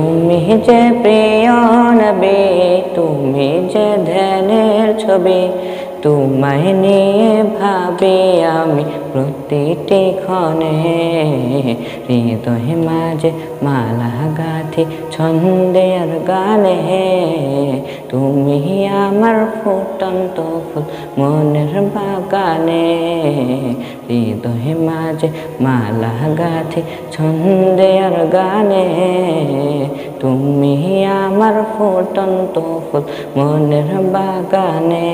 তুমি যে প্রিয় নবী তুমি যে ধ্যানের ছবি তোমায় নিয়ে ভাবি আমি প্রতিটি ক্ষণে। হৃদয় মাঝে মালা গাথি ছন্দে আর গানে। তুমি আমার ফুটন্ত ফুল মনের বাগানে। হৃদয় মাঝে মালা গাথি ছন্দে আর গানে। তুমি আমার ফুটন্ত ফুল মনের বাগানে।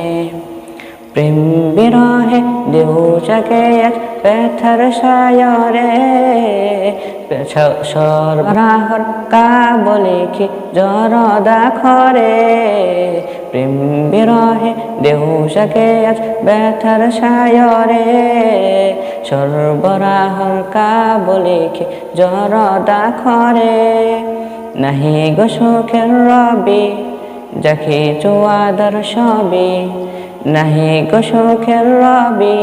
প্রেম বিরহে দেউচাকে এক ব্যথার সায়রে। সরবরাহর কা বলে কি জর দাখরে প্রেম বিরহে দেউচাকে এক ব্যথার সায়রে। সরবরাহর কা বলে কি জর দাখরে নাহি গো সুখের রবি, যাকে চুয়াদার সবই নাহি গো সুখের রবি।